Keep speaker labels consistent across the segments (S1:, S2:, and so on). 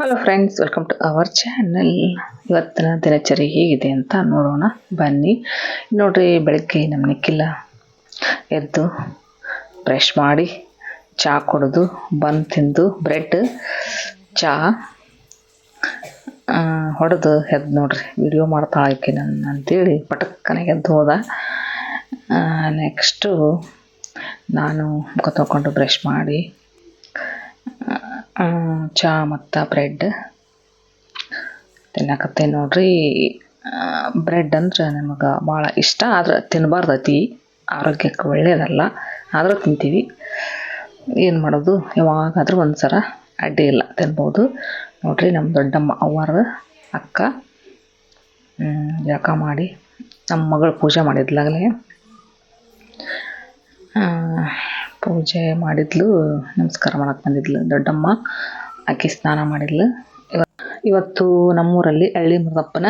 S1: Hello friends welcome to our channel ಇವತ್ತಿನ ದಿನಚರಿ ಹೇಗಿದೆ ಅಂತ ನೋಡೋಣ. ಬನ್ನಿ. ನೋಡಿರಿ, ಬೆಳಗ್ಗೆ ನಮ್ಮ ನಿಕ್ಕಿಲ್ಲ ಎದ್ದು ಬ್ರಷ್ ಮಾಡಿ ಚಹಾ ಕುಡಿದು ಬನ್ ತಿಂದು ಬ್ರೆಡ್ ಚಹಾ ಹೊಡೆದು ಎದ್ದು ನೋಡ್ರಿ. ವಿಡಿಯೋ ಮಾಡ್ತಾಳೆ ಆಕೆ ನನ್ನ ಅಂತೇಳಿ ಪಟಕ್ಕನೆ ಎದ್ದು ಹೋದ. ನೆಕ್ಸ್ಟು ನಾನು ಮುಖ ತೊಗೊಂಡು ಬ್ರಷ್ ಮಾಡಿ ಚಹಾ ಮತ್ತು ಬ್ರೆಡ್. ತಿನ್ನಕತ್ತೆ ನೋಡ್ರಿ. ಬ್ರೆಡ್ ಅಂದ್ರೆ ನಮಗೆ ಭಾಳ ಇಷ್ಟ, ಆದ್ರೆ ತಿನ್ನಬಾರ್ದತಿ ಆರೋಗ್ಯಕ್ಕೆ ಒಳ್ಳೆಯದಲ್ಲ ಆದರೂ ತಿಂತೀವಿ. ಏನು ಮಾಡೋದು, ಯಾವಾಗಾದ್ರೂ ಒಂದು ಸಲ ಅಡ್ಡಿ ಇಲ್ಲ, ತಿನ್ಬೋದು. ನೋಡ್ರಿ ನಮ್ಮ ದೊಡ್ಡಮ್ಮ ಅವ್ವಾರ, ಅಕ್ಕ. ಯಾಕ ಮಾಡಿ ನಮ್ಮ ಮಗಳು ಪೂಜೆ ಮಾಡಿದ್ಲಾಗಲೇ. ಪೂಜೆ ಮಾಡಿದ್ಲು. ನಮಸ್ಕಾರ ಮಾಡಕ್ ಬಂದಿದ್ಲು ದೊಡ್ಡಮ್ಮ. ಆಕೆ ಸ್ನಾನ ಮಾಡಿದ್ಲು. ಇವತ್ತು ನಮ್ಮೂರಲ್ಲಿ ಹಳ್ಳಿ ಮುರುಗಪ್ಪನ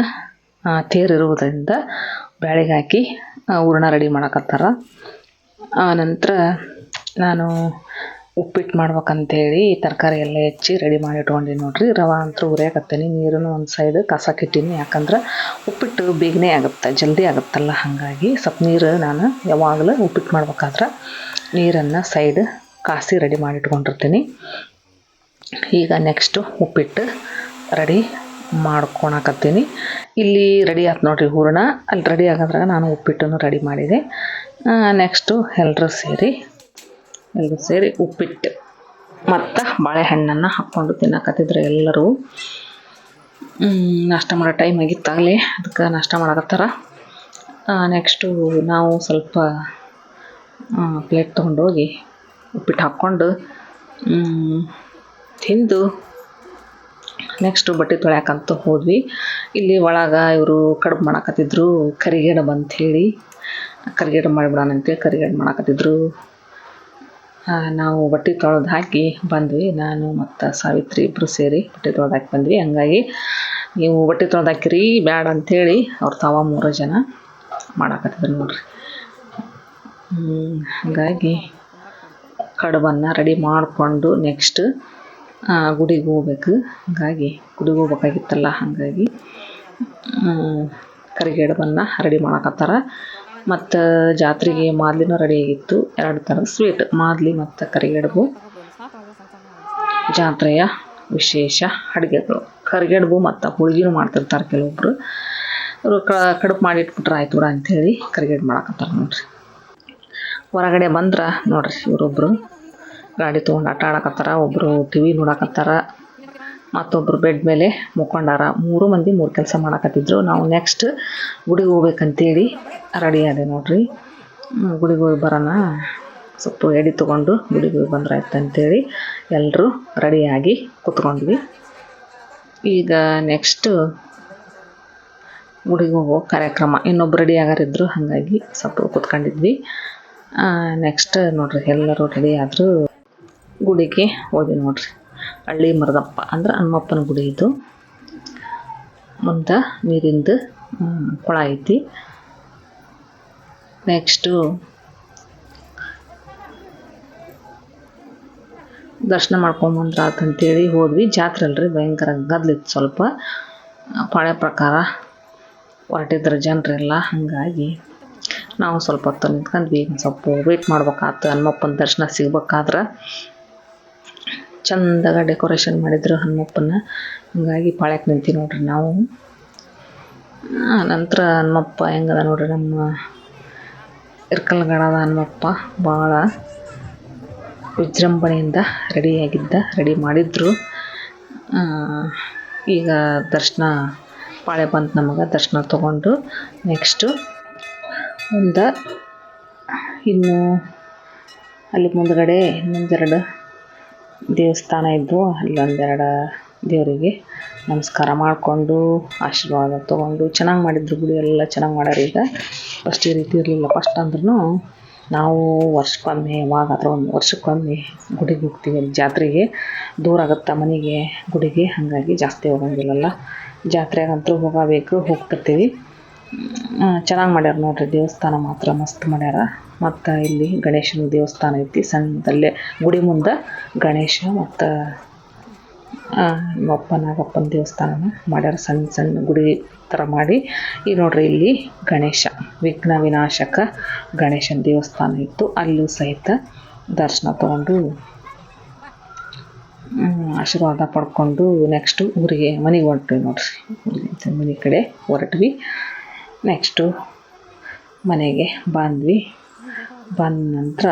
S1: ತೇರಿರುವುದರಿಂದ ಬ್ಯಾಳಿಗೆ ಹಾಕಿ ಹೂರ್ಣ ರೆಡಿ ಮಾಡಕತ್ತಾರ. ನಂತರ ನಾನು ಉಪ್ಪಿಟ್ಟು ಮಾಡ್ಬೇಕಂತೇಳಿ ತರಕಾರಿ ಎಲ್ಲ ಹೆಚ್ಚಿ ರೆಡಿ ಮಾಡಿ ಇಟ್ಕೊಂಡಿನಿ ನೋಡ್ರಿ. ರವೆ ಅಂತೂ ಉರಿಯಾಕತ್ತೀನಿ ನೀರನ್ನು ಒಂದು ಸೈಡ್ ಕಸಕ್ಕಿಟ್ಟೀನಿ ಯಾಕಂದ್ರೆ ಉಪ್ಪಿಟ್ಟು ಬೇಗನೆ ಆಗುತ್ತೆ, ಜಲ್ದಿ ಆಗುತ್ತಲ್ಲ. ಹಾಗಾಗಿ ಸ್ವಲ್ಪ ನೀರು ನಾನು ಯಾವಾಗಲೂ ಉಪ್ಪಿಟ್ಟು ಮಾಡ್ಬೇಕಾದ್ರೆ ನೀರನ್ನು ಸೈಡ್ ಕಾಸಿ ರೆಡಿ ಮಾಡಿ ಇಟ್ಕೊಂಡಿರ್ತೀನಿ ಈಗ ನೆಕ್ಸ್ಟು ಉಪ್ಪಿಟ್ಟು ರೆಡಿ ಮಾಡ್ಕೊಳಕತ್ತೀನಿ ಇಲ್ಲಿ ರೆಡಿ ಆಯ್ತು ನೋಡಿರಿ ಹೂರಣ. ಅಲ್ಲಿ ರೆಡಿ ಆಗೋದ್ರಾಗ ನಾನು ಉಪ್ಪಿಟ್ಟನ್ನು ರೆಡಿ ಮಾಡಿದೆ. ನೆಕ್ಸ್ಟು ಎಲ್ಲರೂ ಸೇರಿ ಎಲ್ಲರೂ ಸೇರಿ ಉಪ್ಪಿಟ್ಟು. ಮತ್ತು ಬಾಳೆಹಣ್ಣನ್ನು ಹಾಕ್ಕೊಂಡು ತಿನ್ನಕತ್ತಿದ್ರು ಎಲ್ಲರೂ. ನಾಷ್ಟ ಮಾಡೋ ಟೈಮ್ ಆಗಿತ್ತಾಗಲೇ ಅದಕ್ಕೆ ನಾಷ್ಟ ಮಾಡಕತ್ತಾರ. ನೆಕ್ಸ್ಟು ನಾವು ಸ್ವಲ್ಪ ಪ್ಲೇಟ್ ತೊಗೊಂಡೋಗಿ ಉಪ್ಪಿಟ್ಟು ಹಾಕ್ಕೊಂಡು ತಿಂದು ನೆಕ್ಸ್ಟು ಬಟ್ಟೆ ತೊಳ್ಯಾಕಂತ ಹೋದ್ವಿ. ಇಲ್ಲಿ ಒಳಗೆ ಇವರು ಕಡುಬು ಮಾಡಕತ್ತಿದ್ರು, ಕರಿಗೇಡು ಅಂಥೇಳಿ ಕರಿಗೇಡು ಮಾಡಿಬಿಡೋಣ ಅಂತೇಳಿ ಕರಿಗೇಡು ಮಾಡಾಕತ್ತಿದ್ರು. ನಾವು ಬಟ್ಟೆ ತೊಳೆದು ಹಾಕಿ ಬಂದ್ವಿ. ನಾನು ಮತ್ತು ಸಾವಿತ್ರಿ ಇಬ್ಬರು ಸೇರಿ ಬಟ್ಟೆ ತೊಳೆದು ಹಾಕಿ ಬಂದ್ವಿ. ಹಂಗಾಗಿ ನೀವು ಬಟ್ಟೆ ತೊಳೆದು ಹಾಕಿರಿ, ಬ್ಯಾಡ ಅಂಥೇಳಿ ಅವ್ರು ತಾವ ಮೂರು ಜನ ಮಾಡಾಕತ್ತಿದ್ರು ನೋಡ್ರಿ. ಹಾಗಾಗಿ ಕಡುಬನ್ನು ರೆಡಿ ಮಾಡಿಕೊಂಡು ನೆಕ್ಸ್ಟ್ ಗುಡಿಗೆ ಹೋಗ್ಬೇಕು. ಹಾಗಾಗಿ ಗುಡಿಗೆ ಹೋಗ್ಬೇಕಾಗಿತ್ತಲ್ಲ, ಹಾಗಾಗಿ ಕರಿಗಡುಬನ್ನು ರೆಡಿ ಮಾಡಕತ್ತಾರ. ಮತ್ತು ಜಾತ್ರೆಗೆ ಮಾದ್ಲಿನೂ ರೆಡಿ ಆಗಿತ್ತು. ಎರಡು ಥರದ ಸ್ವೀಟ್ ಮಾದ್ಲಿ ಮತ್ತು ಕರಿಗೆಡಬು. ಜಾತ್ರೆಯ ವಿಶೇಷ ಅಡುಗೆಗಳು. ಕರಿಗೆಡಬು ಮತ್ತು ಹೋಳಿಗೆನೂ ಮಾಡ್ತಿರ್ತಾರೆ ಕೆಲವೊಬ್ಬರು ಅವರು ಕಡುಬು ಮಾಡಿಟ್ಬಿಟ್ರೆ ಆಯ್ತು ಬಿಡ ಅಂಥೇಳಿ ಕರಿಗೆಡ್ ಮಾಡಕತ್ತಾರ ನೋಡ್ರಿ. ಹೊರಗಡೆ ಬಂದ್ರೆ ನೋಡ್ರಿ ಇವರೊಬ್ಬರು ಗಾಡಿ ತೊಗೊಂಡು ಆಟ ಆಡಕತ್ತಾರ ಒಬ್ಬರು ಟಿ ವಿ ನೋಡಕತ್ತಾರ ಮತ್ತೊಬ್ಬರು ಬೆಡ್ ಮೇಲೆ ಮುಕ್ಕೊಂಡಾರ. ಮೂರು ಮಂದಿ ಮೂರು ಕೆಲಸ ಮಾಡಕತ್ತಿದ್ರು. ನಾವು ನೆಕ್ಸ್ಟ್ ಗುಡಿಗೆ ಹೋಗ್ಬೇಕಂತೇಳಿ ರೆಡಿ ಆದೆ ನೋಡ್ರಿ. ಗುಡಿಗೆ ಹೋಗಿ ಬರೋಣ. ಸ್ವಲ್ಪ ಎಡಿ ತೊಗೊಂಡು ಗುಡಿಗೆ ಹೋಗಿ ಬಂದ್ರೆ ಆಯ್ತು ಅಂತೇಳಿ ಎಲ್ಲರೂ ರೆಡಿಯಾಗಿ ಕೂತ್ಕೊಂಡ್ವಿ. ಈಗ ನೆಕ್ಸ್ಟು ಗುಡಿಗೆ ಹೋಗೋ ಕಾರ್ಯಕ್ರಮ. ಇನ್ನೊಬ್ರು ರೆಡಿ ಆಗಾರಿದ್ರು ಹಾಗಾಗಿ ಸ್ವಲ್ಪ ಕೂತ್ಕೊಂಡಿದ್ವಿ. ನೆಕ್ಸ್ಟ್ ನೋಡ್ರಿ, ಎಲ್ಲರೂ ರೆಡಿ ಆದರೂ ಗುಡಿಗೆ ಹೋದ್ವಿ ನೋಡ್ರಿ. ಹಳ್ಳಿ ಮರದಪ್ಪ ಅಂದ್ರೆ ಹನುಮಪ್ಪನ ಗುಡಿ ಇದು. ಮುಂದೆ ನೀರಿಂದು ಕೊಳ ಐತಿ. ನೆಕ್ಸ್ಟು ದರ್ಶನ ಮಾಡ್ಕೊಂಬಂದ್ರೆ ಆತಂತೇಳಿ ಹೋದ್ವಿ. ಜಾತ್ರೆ ಅಲ್ರಿ, ಭಯಂಕರ ಗದ್ಲಿತ್ತು ಸ್ವಲ್ಪ. ಪಾಳೆ ಪ್ರಕಾರ ಹೊರಟಿದ್ರು ಜನರೆಲ್ಲ ಹಾಗಾಗಿ. ನಾವು ಸ್ವಲ್ಪ ಹೊತ್ತು ನಿಂತ್ಕೊಂಡ್ವಿ ಸ್ವಲ್ಪ ವೇಟ್ ಮಾಡ್ಬೇಕಾತು, ಹನುಮಪ್ಪನ ದರ್ಶನ ಸಿಗ್ಬೇಕಾದ್ರೆ ಚಂದಾಗ ಡೆಕೋರೇಷನ್ ಮಾಡಿದ್ರು ಹನುಮಪ್ಪನ. ಹಂಗಾಗಿ ಪಾಳ್ಯಕ್ಕೆ ನಿಂತೀವಿ ನೋಡ್ರಿ ನಾವು. ನಂತರ ಹನುಮಪ್ಪ ಹೆಂಗದ ನೋಡ್ರಿ ನಮ್ಮ ಇರ್ಕಲ್ಗಡದ ಹನುಮಪ್ಪ ಭಾಳ ವಿಜೃಂಭಣೆಯಿಂದ ರೆಡಿಯಾಗಿದ್ದ, ರೆಡಿ ಮಾಡಿದ್ರು. ಈಗ ದರ್ಶನ ಪಾಳೆ ಬಂತು ನಮಗೆ, ದರ್ಶನ ತೊಗೊಂಡು ನೆಕ್ಸ್ಟು ಒಂದು ಇನ್ನು ಅಲ್ಲಿ ಮುಂದ್ಗಡೆ ಇನ್ನೊಂದೆರಡು ದೇವಸ್ಥಾನ ಇದ್ದವು ಅಲ್ಲೊಂದೆರಡು ದೇವರಿಗೆ ನಮಸ್ಕಾರ ಮಾಡಿಕೊಂಡು, ಆಶೀರ್ವಾದ ತೊಗೊಂಡು ಚೆನ್ನಾಗಿ ಮಾಡಿದ್ರು ಗುಡಿ ಎಲ್ಲ ಚೆನ್ನಾಗಿ ಮಾಡ್ಯಾರ ಈಗ. ಫಸ್ಟ್ ಈ ರೀತಿ ಇರಲಿಲ್ಲ. ಫಸ್ಟ್ ಅಂದ್ರೂ ನಾವು ವರ್ಷಕ್ಕೊಮ್ಮೆ ಯಾವಾಗಾದ್ರೂ ಒಂದು ವರ್ಷಕ್ಕೊಮ್ಮೆ ಗುಡಿಗೆ ಹೋಗ್ತೀವಿ ಜಾತ್ರೆಗೆ. ದೂರ ಆಗುತ್ತೆ ಮನೆಗೆ, ಗುಡಿಗೆ? ಹಾಗಾಗಿ ಜಾಸ್ತಿ ಹೋಗಂಗಿಲ್ಲಲ್ಲ. ಜಾತ್ರೆಗಂತೂ ಹೋಗಬೇಕು, ಹೋಗ್ತಿರ್ತೀವಿ. ಚೆನ್ನಾಗಿ ಮಾಡ್ಯಾರ ನೋಡ್ರಿ, ದೇವಸ್ಥಾನ ಮಾತ್ರ, ಮಸ್ತ್ ಮಾಡ್ಯಾರ. ಮತ್ತು ಇಲ್ಲಿ ಗಣೇಶನ ದೇವಸ್ಥಾನ ಐತಿ, ಸಣ್ಣದಲ್ಲೇ ಗುಡಿ ಮುಂದೆ ಗಣೇಶ ಮತ್ತು ನಮ್ಮಪ್ಪ ನಾಗಪ್ಪನ ದೇವಸ್ಥಾನನ ಮಾಡ್ಯಾರ ಸಣ್ಣ ಸಣ್ಣ ಗುಡಿ ಥರ ಮಾಡಿ. ಈಗ ನೋಡ್ರಿ ಇಲ್ಲಿ ಗಣೇಶ, ವಿಘ್ನ ವಿನಾಶಕ ಗಣೇಶನ ದೇವಸ್ಥಾನ ಇತ್ತು. ಅಲ್ಲೂ ಸಹಿತ ದರ್ಶನ ತಗೊಂಡು ಆಶೀರ್ವಾದ ಪಡ್ಕೊಂಡು ನೆಕ್ಸ್ಟು ಊರಿಗೆ ಮನೆಗೆ ಹೊರಟ್ವಿ ನೋಡ್ರಿ. ಮನೆ ಕಡೆ ಹೊರಟ್ವಿ. ನೆಕ್ಸ್ಟು ಮನೆಗೆ ಬಂದ್ವಿ. ಬಂದ ನಂತರ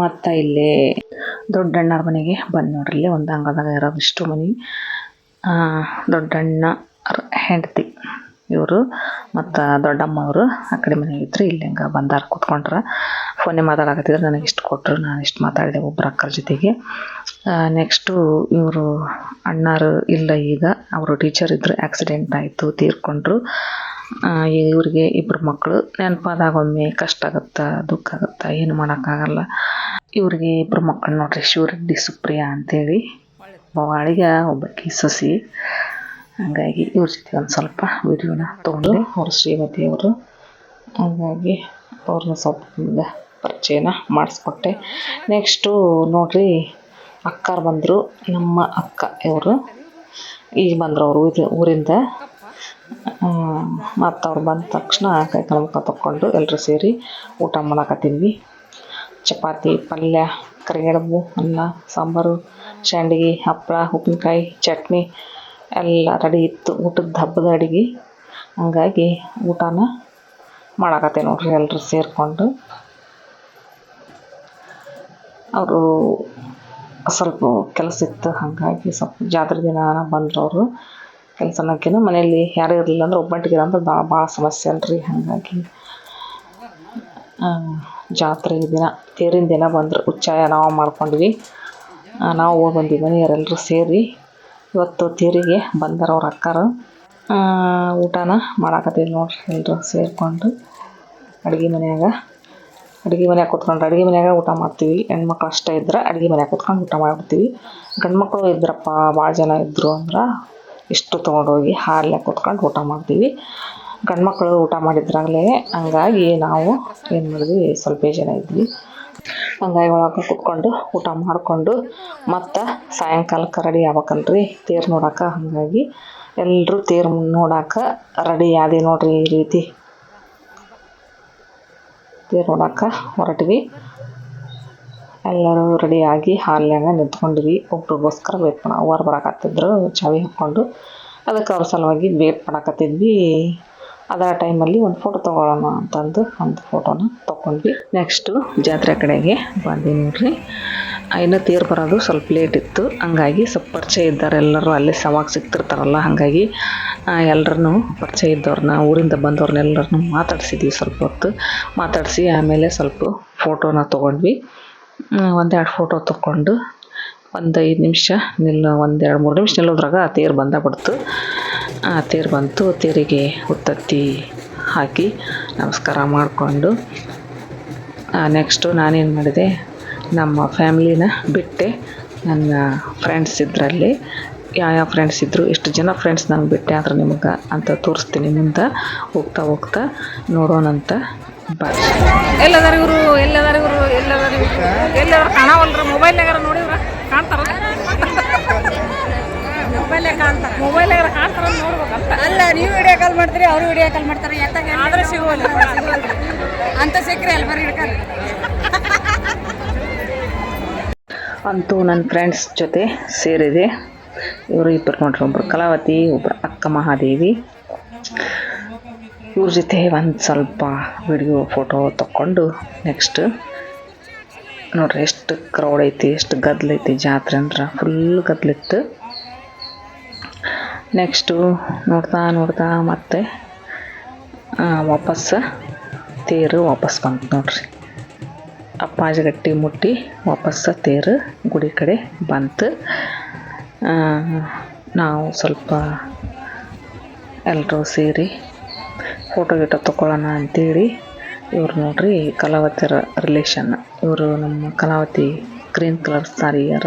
S1: ಮತ್ತು ಇಲ್ಲೇ ದೊಡ್ಡಣ್ಣರ ಮನೆಗೆ ಬಂದು ನೋಡ್ರಿ. ಇಲ್ಲೇ ಒಂದು ಅಂಗದಾಗ ಇರೋದು ಇಷ್ಟು ಮನೆ ದೊಡ್ಡಣ್ಣ ಹೆಂಡತಿ ಇವರು ಮತ್ತು ದೊಡ್ಡಮ್ಮ ಅವರು ಆ ಕಡೆ ಮನೆಗೆ ಇದ್ರು. ಇಲ್ಲಿ ಹಂಗೆ ಬಂದಾರ ಕೂತ್ಕೊಂಡ್ರ. ಫೋನೇ ಮಾತಾಡಕತ್ತಿದ್ರೆ. ನನಗೆ ಇಷ್ಟು ಕೊಟ್ಟರು ನಾನು ಇಷ್ಟು ಮಾತಾಡಿದೆ ಒಬ್ಬರು ಅಕ್ಕರ ಜೊತೆಗೆ. ನೆಕ್ಸ್ಟು ಇವರು ಅಣ್ಣಾರು ಇಲ್ಲ ಈಗ. ಅವರು ಟೀಚರ್ ಇದ್ದರು ಆಕ್ಸಿಡೆಂಟ್ ಆಯಿತು, ತೀರ್ಕೊಂಡ್ರು. ಇವ್ರಿಗೆ ಇಬ್ಬರು ಮಕ್ಕಳು ನೆನಪಾದಾಗ ಒಮ್ಮೆ ಕಷ್ಟ ಆಗುತ್ತಾ, ದುಃಖ ಆಗುತ್ತಾ, ಏನು ಮಾಡೋಕ್ಕಾಗಲ್ಲ. ಇವ್ರಿಗೆ ಇಬ್ಬರು ಮಕ್ಕಳು ನೋಡ್ರಿ, ಶಿವರೆಡ್ಡಿ, ಸುಪ್ರಿಯಾ ಅಂತೇಳಿ. ಒಬ್ಬಳಿಗೆ ಒಬ್ಬಾಕಿ ಸೊಸಿ. ಹಾಗಾಗಿ ಇವ್ರ ಜೊತೆ ಒಂದು ಸ್ವಲ್ಪ ವಿಡಿಯೋನ ತೊಗೊಂಡು, ಅವ್ರು ಶ್ರೀಮತಿ ಅವರು. ಹಾಗಾಗಿ ಅವ್ರನ್ನ ಸ್ವಲ್ಪ ಪರಿಚಯನ ಮಾಡಿಸ್ಕೊಟ್ಟೆ. ನೆಕ್ಸ್ಟು ನೋಡ್ರಿ, ಅಕ್ಕಾರು ಬಂದರು, ನಮ್ಮ ಅಕ್ಕ ಇವರು. ಈಗ ಬಂದರು ಅವರು ಊರಿಂದ. ಮತ್ತು ಅವ್ರು ಬಂದ ತಕ್ಷಣ ಕೈ ಮುಖ ತೊಕ್ಕೊಂಡು ಎಲ್ಲರೂ ಸೇರಿ ಊಟ ಮಾಡಕತ್ತಿದ್ವಿ ಚಪಾತಿ, ಪಲ್ಯ ಕರಿಗಡಬು ಅನ್ನ, ಸಾಂಬಾರು ಸಂಡಿಗೆ ಹಪ್ಪಳ ಉಪ್ಪಿನಕಾಯಿ, ಚಟ್ನಿ ಎಲ್ಲ ರೆಡಿ ಇತ್ತು. ಊಟದ ಹಬ್ಬದ ಅಡುಗೆ. ಹಂಗಾಗಿ ಊಟನ ಮಾಡಾಕತ್ತೆ ನೋಡ್ರಿ ಎಲ್ಲರೂ ಸೇರಿಕೊಂಡು. ಅವರು ಸ್ವಲ್ಪ ಕೆಲಸ ಇತ್ತು, ಹಾಗಾಗಿ ಸ್ವಲ್ಪ ಜಾತ್ರೆ ದಿನ ಬಂದರು ಅವರು ಕೆಲಸ ಅನ್ನೋಕ್ಕಿಂತ ಮನೆಯಲ್ಲಿ ಯಾರು ಇರಲಿಲ್ಲ ಅಂದ್ರೆ ಒಬ್ಬಂಟಿಗೆ ಅಂದ್ರೆ ಭಾಳ ಭಾಳ ಸಮಸ್ಯೆ ಅಲ್ರಿ. ಹಾಗಾಗಿ ಜಾತ್ರೆ ದಿನ, ತೇರಿನ ದಿನ ಬಂದರು ಉಚ್ಚಾಯ ನಾವು ಮಾಡ್ಕೊಂಡ್ವಿ. ನಾವು ಹೋಗಿ ಬಂದ್ವಿ ಮನೆಯವರೆಲ್ಲರೂ ಸೇರಿ. ಇವತ್ತು ತೇರಿಗೆ ಬಂದರು ಅವ್ರ ಅಕ್ಕಾರು. ಊಟನ ಮಾಡಾಕತ್ತೀವಿ ನೋಡ್ರಿ ಎಲ್ಲರೂ ಸೇರಿಕೊಂಡು ಅಡುಗೆ ಮನೆಯಾಗ. ಅಡುಗೆ ಮನೆಯಾಗ ಕೂತ್ಕೊಂಡು ಅಡುಗೆ ಮನೆಯಾಗ ಊಟ ಮಾಡ್ತೀವಿ. ಹೆಣ್ಮಕ್ಳು ಅಷ್ಟೇ ಇದ್ರೆ ಅಡುಗೆ ಮನೆಯಾಗ ಕೂತ್ಕೊಂಡು ಊಟ ಮಾಡ್ಬಿಡ್ತೀವಿ. ಗಂಡು ಮಕ್ಕಳು ಇದ್ರಪ್ಪ ಭಾಳ ಜನ ಇದ್ದರು ಅಂದ್ರೆ ಇಷ್ಟು ತೊಗೊಂಡೋಗಿ ಹಾಲ್ನಾಗ ಕೊಟ್ಕೊಂಡು ಊಟ ಮಾಡ್ತೀವಿ. ಗಂಡು ಮಕ್ಕಳು ಊಟ ಮಾಡಿದ್ರಾಗಲೇ ಹಂಗಾಗಿ ನಾವು ಏನು ಮಾಡಿದ್ವಿ, ಸ್ವಲ್ಪ ಜನ ಇದ್ವಿ. ಹಂಗಾಗಿ ಒಳಗೆ ಕುತ್ಕೊಂಡು ಊಟ ಮಾಡಿಕೊಂಡು ಮತ್ತು ಸಾಯಂಕಾಲಕ್ಕೆ ರೆಡಿ ಆಗ್ಬೇಕಲ್ರಿ ತೇರು ನೋಡಕ್ಕೆ ಹಾಗಾಗಿ ಎಲ್ಲರೂ ತೇರು ನೋಡಕ್ಕೆ ರೆಡಿ ಆದಿ ನೋಡ್ರಿ ಈ ರೀತಿ. ತೇರು ನೋಡಕ್ಕೆ ಹೊರಟ್ವಿ. ಎಲ್ಲರೂ ರೆಡಿಯಾಗಿ ಹಾಲ್ನ್ಯಾಗ ನಿಂತ್ಕೊಂಡ್ವಿ. ಒಬ್ರಿಗೋಸ್ಕರ ವೇಟ್ ಮಾಡೋ ಅವ್ರು ಬರಕತ್ತಿದ್ರು, ಚಾವಿ ಹಾಕ್ಕೊಂಡು. ಅದಕ್ಕೆ ಅವ್ರ ಸಲುವಾಗಿ ವೇಟ್ ಮಾಡಕತ್ತಿದ್ವಿ. ಅದರ ಟೈಮಲ್ಲಿ ಒಂದು ಫೋಟೋ ತೊಗೊಳ್ಳೋಣ ಅಂತಂದು ಒಂದು ಫೋಟೋನ ತೊಗೊಂಡ್ವಿ. ನೆಕ್ಸ್ಟು ಜಾತ್ರೆ ಕಡೆಗೆ ಬಂದ್ವಿ ನೋಡ್ರಿ. ಇನ್ನು ತೀರ್ ಬರೋದು ಸ್ವಲ್ಪ ಲೇಟ್ ಇತ್ತು. ಹಂಗಾಗಿ ಸ್ವಲ್ಪ ಪರಿಚಯ ಇದ್ದಾರೆ ಎಲ್ಲರೂ. ಅಲ್ಲಿ ಸವಾಗ ಸಿಗ್ತಿರ್ತಾರಲ್ಲ, ಹಾಗಾಗಿ ಎಲ್ಲರನ್ನೂ ಪರಿಚಯ ಇದ್ದವ್ರನ್ನ ಊರಿಂದ ಬಂದವ್ರನ್ನೆಲ್ಲರನ್ನೂ ಮಾತಾಡಿಸಿದ್ವಿ ಸ್ವಲ್ಪ ಹೊತ್ತು. ಮಾತಾಡಿಸಿ ಆಮೇಲೆ ಸ್ವಲ್ಪ ಫೋಟೋನ ತೊಗೊಂಡ್ವಿ. ಒಂದೆರಡು ಫೋಟೋ ತಗೊಂಡು ಒಂದು ಐದು ನಿಮಿಷ ನಿಲ್ಲ ಒಂದೆರಡು ಮೂರು ನಿಮಿಷ ನಿಲ್ಲೋದ್ರಾಗ ಆ ತೇರು ಬಂದ ಬಿಡ್ತು. ಆ ತೇರು ಬಂತು, ತೇರಿಗೆ ಉತ್ತತ್ತಿ ಹಾಕಿ ನಮಸ್ಕಾರ ಮಾಡಿಕೊಂಡು ನೆಕ್ಸ್ಟು ನಾನೇನು ಮಾಡಿದೆ, ನಮ್ಮ ಫ್ಯಾಮ್ಲಿನ ಬಿಟ್ಟೆ. ನನ್ನ ಫ್ರೆಂಡ್ಸ್ ಇದ್ರಲ್ಲಿ ಯಾವ್ಯಾವ ಫ್ರೆಂಡ್ಸ್ ಇದ್ದರು ಎಷ್ಟು ಜನ ಫ್ರೆಂಡ್ಸ್ ನಾನು ಬಿಟ್ಟೆ ಆದ್ರೆ ನಿಮಗೆ ಅಂತ ತೋರಿಸ್ತೀನಿ ಮುಂದೆ. ಹೋಗ್ತಾ ಹೋಗ್ತಾ ನೋಡೋಣಂತ
S2: ಎಲ್ಲದಾರ ಇವರು ಎಲ್ಲದಾರ ಇವರು ಎಲ್ಲದಾರ ಎಲ್ಲದಾರ ಕಾಣವಲ್ರ ಮೊಬೈಲ್ನಾಗಾರ ನೋಡಿವ್ರ ಕಾಣ್ತಾರ? ಮೊಬೈಲ್ನಾಗ ಕಾಣ್ತಾರ. ಮೊಬೈಲ್ನಾಗಾರ ಕಾಣ್ತಾರ ನೋಡ್ಬೇಕಂತ.
S3: ಅಲ್ಲ ನೀವು ವಿಡಿಯೋ ಕಾಲ್ ಮಾಡ್ತೀರಿ ಅವರು ವಿಡಿಯೋ ಕಾಲ್ ಮಾಡ್ತಾರೆ. ಎತ್ತಾಗ
S2: ಆದ್ರೆ ಸಿಗೋಲ್ಲ.
S3: ಅಂತ ಸಿಕ್ಕರೆ ಅಲ್ಲಿ ಬರೀ
S1: ಅಂತೂ ನನ್ನ ಫ್ರೆಂಡ್ಸ್ ಜೊತೆ ಸೇರಿದೆ. ಇವರು ಇಬ್ಬರು ನೋಡ್ರಿ ಒಬ್ರು ಕಲಾವತಿ ಒಬ್ರು ಅಕ್ಕ ಮಹಾದೇವಿ. ಇವ್ರ ಜೊತೆ ಒಂದು ಸ್ವಲ್ಪ ವಿಡಿಯೋ ಫೋಟೋ ತಕ್ಕೊಂಡು ನೆಕ್ಸ್ಟ್ ನೋಡ್ರಿ ಎಷ್ಟು ಕ್ರೌಡ್ ಐತಿ, ಎಷ್ಟು ಗದ್ಲೈತಿ ಜಾತ್ರೆ ಅಂದ್ರೆ ಫುಲ್ ಗದ್ಲಿತ್ತು ನೆಕ್ಸ್ಟು ನೋಡ್ತಾ ನೋಡ್ತಾ ಮತ್ತೆ ವಾಪಸ್ ತೇರು ವಾಪಸ್ ಬಂತು ನೋಡ್ರಿ. ಅಪ್ಪಾಜಿಗಟ್ಟಿ ಮುಟ್ಟಿ ವಾಪಸ್ ತೇರು ಗುಡಿ ಕಡೆ ಬಂತು. ನಾವು ಸ್ವಲ್ಪ ಎಲ್ಲರೂ ಸೇರಿ ಫೋಟೋ ಗೀಟೋ ತೊಗೊಳ್ಳೋಣ ಅಂತೇಳಿ. ಇವ್ರು ನೋಡ್ರಿ ಕಲಾವತಿಯರ ರಿಲೇಷನ್ ಇವರು ನಮ್ಮ ಕಲಾವತಿ ಗ್ರೀನ್ ಕಲರ್ ಸಾರಿಯರ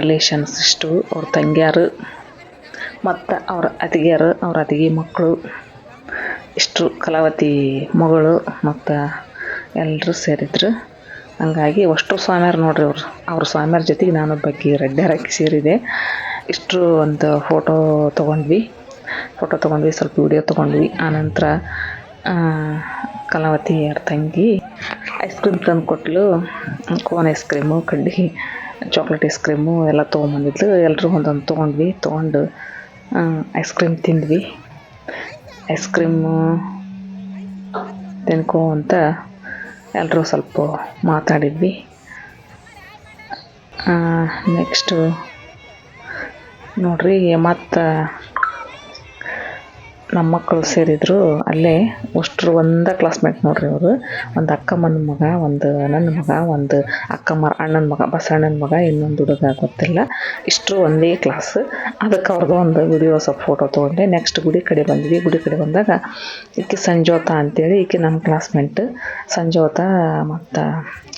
S1: ರಿಲೇಷನ್ಸ್ ಇಷ್ಟು ಅವ್ರ ತಂಗಿಯಾರು, ಮತ್ತು ಅವ್ರ ಅತ್ತಿಗೆಯರು, ಅವ್ರ ಅತಿಗೆ ಮಕ್ಕಳು ಇಷ್ಟು ಕಲಾವತಿ ಮಗಳು ಮತ್ತು ಎಲ್ಲರೂ ಸೇರಿದ್ರು. ಹಂಗಾಗಿ ಅಷ್ಟು ಸ್ವಾಮಿಯರು ನೋಡ್ರಿ ಅವ್ರು. ಅವ್ರ ಸ್ವಾಮಿಯರ ಜೊತೆಗೆ ನಾನು ಬಗ್ಗೆ ರೆಡ್ಡಿಯರಾಕಿ ಸೇರಿದೆ ಇಷ್ಟು ಒಂದು ಫೋಟೋ ತೊಗೊಂಡ್ವಿ. ಫೋಟೋ ತೊಗೊಂಡ್ವಿ, ಸ್ವಲ್ಪ ವಿಡಿಯೋ ತೊಗೊಂಡ್ವಿ. ಆನಂತರ ಕಲಾವತಿ ಅವ್ರ ತಂಗಿ ಐಸ್ ಕ್ರೀಮ್ ತಂದು ಕೊಟ್ಲು. ಕೋನ್ ಐಸ್ ಕ್ರೀಮು ಕಡ್ಡಿ ಚಾಕ್ಲೇಟ್ ಐಸ್ ಕ್ರೀಮು ಎಲ್ಲ ತೊಗೊಂಬಂದಿದ್ಲು. ಎಲ್ಲರೂ ಒಂದೊಂದು ತೊಗೊಂಡ್ವಿ. ತೊಗೊಂಡು ಐಸ್ ಕ್ರೀಮ್ ತಿಂದ್ವಿ. ಐಸ್ ಕ್ರೀಮು ತಿನ್ಕೋ ಅಂತ ಎಲ್ಲರೂ ಸ್ವಲ್ಪ ಮಾತಾಡಿದ್ವಿ. ನೆಕ್ಸ್ಟು ನೋಡ್ರಿ, ಮತ್ತು ನಮ್ಮ ಮಕ್ಕಳು ಸೇರಿದ್ರು ಅಲ್ಲೇ ಅಷ್ಟರು ಒಂದೇ ಕ್ಲಾಸ್ಮೇಟ್ ನೋಡ್ರಿ ಅವರು. ಒಂದು ಅಕ್ಕಮ್ಮನ ಮಗ, ಒಂದು ನನ್ನ ಮಗ, ಒಂದು ಅಕ್ಕಮ್ಮ ಅಣ್ಣನ ಮಗ, ಬಸಣ್ಣನ ಮಗ, ಇನ್ನೊಂದು ಹುಡುಗ ಗೊತ್ತಿಲ್ಲ. ಇಷ್ಟರು ಒಂದೇ ಕ್ಲಾಸ್ ಅದಕ್ಕೆ ಅವ್ರದ್ದು ಒಂದು ವಿಡಿಯೋ ಸ್ವಲ್ಪ ಫೋಟೋ ತೊಗೊಂಡೆ. ನೆಕ್ಸ್ಟ್ ಗುಡಿ ಕಡೆ ಬಂದ್ವಿ. ಗುಡಿ ಕಡೆ ಬಂದಾಗ ಈಕೆ ಸಂಜೋತ ಅಂತೇಳಿ ಈಕೆ ನಮ್ಮ ಕ್ಲಾಸ್ಮೇಟ್ ಸಂಜೋತ ಮತ್ತು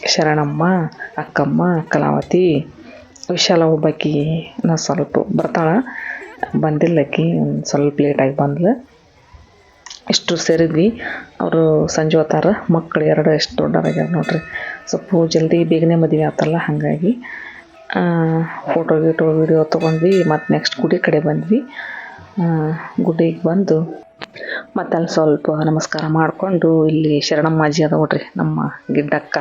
S1: ಶರಣಮ್ಮ, ಅಕ್ಕಮ್ಮ, ಕಲಾವತಿ, ವಿಶಾಲ ಒಬ್ಬಾಕಿ ನಾ ಸ್ವಲ್ಪ ಬರ್ತಾಳೆ. ಬಂದಿಲ್ಲ ಆಕಿ, ಒಂದು ಸ್ವಲ್ಪ ಲೇಟಾಗಿ ಬಂದ್ಲು. ಇಷ್ಟು ಸೇರಿದ್ವಿ ಅವರು ಸಂಜೆ ಹೊತ್ತಾರ ಮಕ್ಕಳು ಎರಡು ಎಷ್ಟು ದೊಡ್ಡವರಾಗ್ಯಾರ ನೋಡ್ರಿ. ಸ್ವಲ್ಪ ಜಲ್ದಿ ಬೇಗನೆ ಮದುವೆ ಆತಲ್ಲ, ಹಾಗಾಗಿ ಫೋಟೋ ಗೀಟೋ ವಿಡಿಯೋ ತೊಗೊಂಡ್ವಿ, ಮತ್ತು ನೆಕ್ಸ್ಟ್ ಗುಡಿ ಕಡೆ ಬಂದ್ವಿ. ಗುಡಿಗೆ ಬಂದು ಮತ್ತೆ ಅಲ್ಲಿ ಸ್ವಲ್ಪ ನಮಸ್ಕಾರ ಮಾಡಿಕೊಂಡು, ಇಲ್ಲಿ ಶರಣಮ್ಮಾಜಿ ಅದ ನೋಡ್ರಿ, ನಮ್ಮ ಗಿಡ್ಡಕ್ಕ.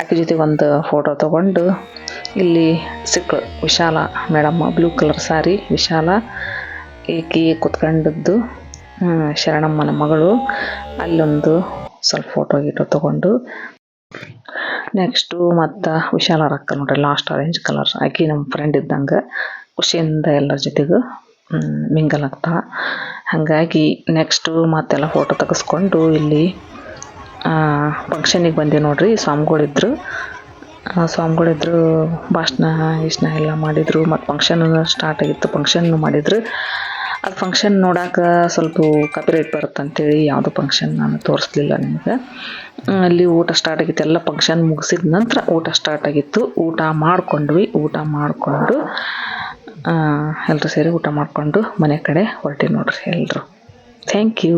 S1: ಆಕೆ ಜೊತೆ ಒಂದು ಫೋಟೋ ತಗೊಂಡು ಇಲ್ಲಿ ಸಿಕ್ಕಳು ವಿಶಾಲ ಮೇಡಮ್ಮ ಬ್ಲೂ ಕಲರ್ ಸಾರಿ ವಿಶಾಲ ಈಕಿ ಕುತ್ಕೊಂಡಿದ್ದು ಶರಣಮ್ಮನ ಮಗಳು. ಅಲ್ಲೊಂದು ಸ್ವಲ್ಪ ಫೋಟೋ ಗೀಟೋ ತೊಗೊಂಡು. ನೆಕ್ಸ್ಟು ಮತ್ತು ವಿಶಾಲ ರಕ್ಕ ನೋಡ್ರಿ ಲಾಸ್ಟ್ ಆರೆಂಜ್ ಕಲರ್ ಆಕೆ ನಮ್ಮ ಫ್ರೆಂಡ್ ಇದ್ದಂಗೆ, ಖುಷಿಯಿಂದ ಎಲ್ಲರ ಜೊತೆಗೂ ಮಿಂಗಲ್ ಆಗ್ತಾ. ಹಾಗಾಗಿ ನೆಕ್ಸ್ಟು ಮತ್ತೆಲ್ಲ ಫೋಟೋ ತೆಗೆಸ್ಕೊಂಡು ಇಲ್ಲಿ ಫಂಕ್ಷನಿಗೆ ಬಂದೆ ನೋಡ್ರಿ, ಸ್ವಾಮಿಗಳಿದ್ರು. ಸ್ವಾಮಿಗಳಿದ್ರು, ಭಾಷಣ ಇಷ್ಟ ಎಲ್ಲ ಮಾಡಿದರು. ಮತ್ತು ಫಂಕ್ಷನ್ ಸ್ಟಾರ್ಟ್ ಆಗಿತ್ತು. ಫಂಕ್ಷನ್ ಮಾಡಿದ್ರು. ಅದು ಫಂಕ್ಷನ್ ನೋಡಾಕ ಸ್ವಲ್ಪ ಕಾಪಿರೈಟ್ ಬರುತ್ತೆ ಅಂತೇಳಿ ಯಾವುದೋ ಫಂಕ್ಷನ್ ನಾನು ತೋರಿಸ್ಲಿಲ್ಲ ನಿಮ್ಗೆ. ಅಲ್ಲಿ ಊಟ ಸ್ಟಾರ್ಟ್ ಆಗಿತ್ತು. ಎಲ್ಲ ಫಂಕ್ಷನ್ ಮುಗಿಸಿದ ನಂತರ ಊಟ ಸ್ಟಾರ್ಟ್ ಆಗಿತ್ತು. ಊಟ ಮಾಡಿಕೊಂಡ್ವಿ. ಊಟ ಮಾಡಿಕೊಂಡು ಎಲ್ಲರೂ ಸೇರಿ ಊಟ ಮಾಡಿಕೊಂಡು ಮನೆ ಕಡೆ ಹೊರಟಿ ನೋಡ್ರಿ ಎಲ್ಲರೂ ಥ್ಯಾಂಕ್ ಯು